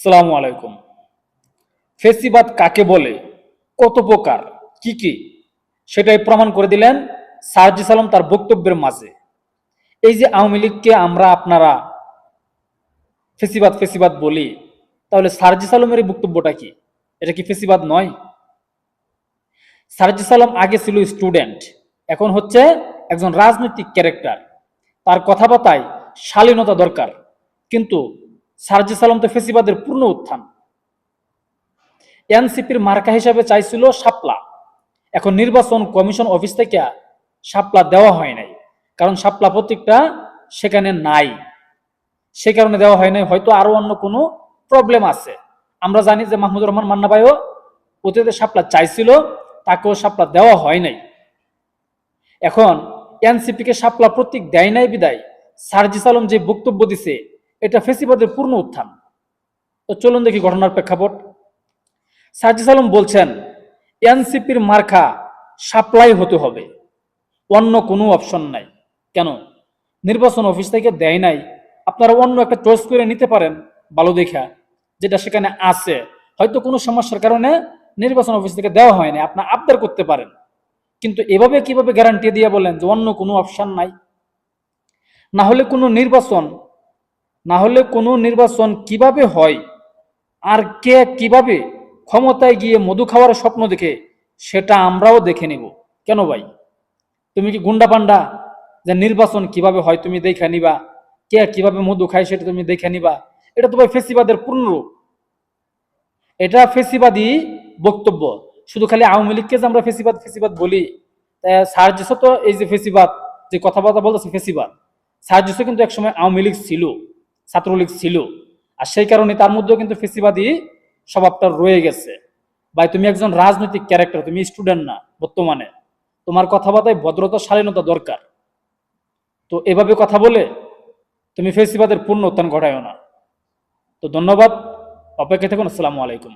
সালামু আলাইকুম। ফেসিবাদ কাকে বলে? কত প্রকার? কি কি? সেটাই প্রমাণ করে দিলেন সার্জিস আলম তার বক্তব্যের মাঝে। এই যে আওয়ামী লীগকে আমরা আপনারা ফেসিবাদ ফেসিবাদ বলি, তাহলে সার্জিস আলমের এই বক্তব্যটা কি? এটা কি ফেসিবাদ নয়? সার্জিস আলম আগে ছিল স্টুডেন্ট, এখন হচ্ছে একজন রাজনৈতিক ক্যারেক্টার। তার কথাবার্তায় শালীনতা দরকার। কিন্তু সার্জিস আলম তো ফেসিবাদের পূর্ণ উত্থান। এনসিপির মার্কা হিসাবে চাইছিল শাপলা। এখন নির্বাচন কমিশন অফিস থেকে শাপলা দেওয়া হয় নাই, কারণ শাপলা প্রতীকটা সেখানে নাই। সে কারণে দেওয়া হয় নাই, হয়তো আরও অন্য কোনো প্রবলেম আছে। আমরা জানি যে মাহমুদুর রহমান মান্না ভাইও অতীতে শাপলা চাইছিল, তাকেও শাপলা দেওয়া হয় নাই। এখন এনসিপি কে শাপলা প্রতীক দেয় নাই বিদায়। সার্জিস আলম যে বক্তব্য দিছে এটা ফেসিবাদের পূর্ণ উত্থান। তো চলুন দেখি ঘটনার প্রেক্ষাপট। সার্জিস আলম বলছেন, এনসিপির মার্কা সাপ্লাই হতে হবে। অন্য কোনো অপশন নাই। কেন? নির্বাচন অফিস থেকে দেয় নাই। আপনারা অন্য একটা চয়েস করে নিতে পারেন ভালো দেখা, যেটা সেখানে আছে। হয়তো কোনো সমস্যার কারণে নির্বাচন অফিস থেকে দেওয়া হয়নি আপনার আবদার করতে পারেন। কিন্তু এভাবে কীভাবে গ্যারান্টি দিয়ে বলেন যে অন্য কোনো অপশন নাই? না হলে কোনো নির্বাচন না হলে কোনো নির্বাচন কীভাবে হয়? আর কে কীভাবে ক্ষমতায় গিয়ে মধু খাওয়ার স্বপ্ন দেখে, সেটা আমরাও দেখে নিব। কেন ভাই? তুমি কি গুন্ডা পান্ডা যে নির্বাচন কীভাবে হয় তুমি দেখে নিবা। কে কীভাবে মধু খায় সেটা তুমি দেখে নিবা। এটা তো ভাই ফেসিবাদের পূর্ণরূপ এটা ফেসিবাদী বক্তব্য। শুধু খালি আওয়ামী লীগকে যে আমরা ফেসিবাদ ফেসিবাদ বলি সার্জিসও তো এই যে ফেসিবাদ, যে কথাবার্তা বলতেছে ফেসিবাদ সার্জিসও কিন্তু একসময় আওয়ামী লীগ ছিল। ছাত্রলীগ ছিল। আর সেই কারণে তার মধ্যেও কিন্তু ফেসিবাদী স্বভাবটা রয়ে গেছে। ভাই, তুমি একজন রাজনৈতিক ক্যারেক্টার তুমি স্টুডেন্ট না বর্তমানে। তোমার কথাবার্তায় ভদ্রতা, শালীনতা দরকার। তো এভাবে কথা বলে তুমি ফেসিবাদের পূর্ণ উত্থান ঘটায় না। তো ধন্যবাদ। অপেক্ষা থাকুন, আসসালামু আলাইকুম।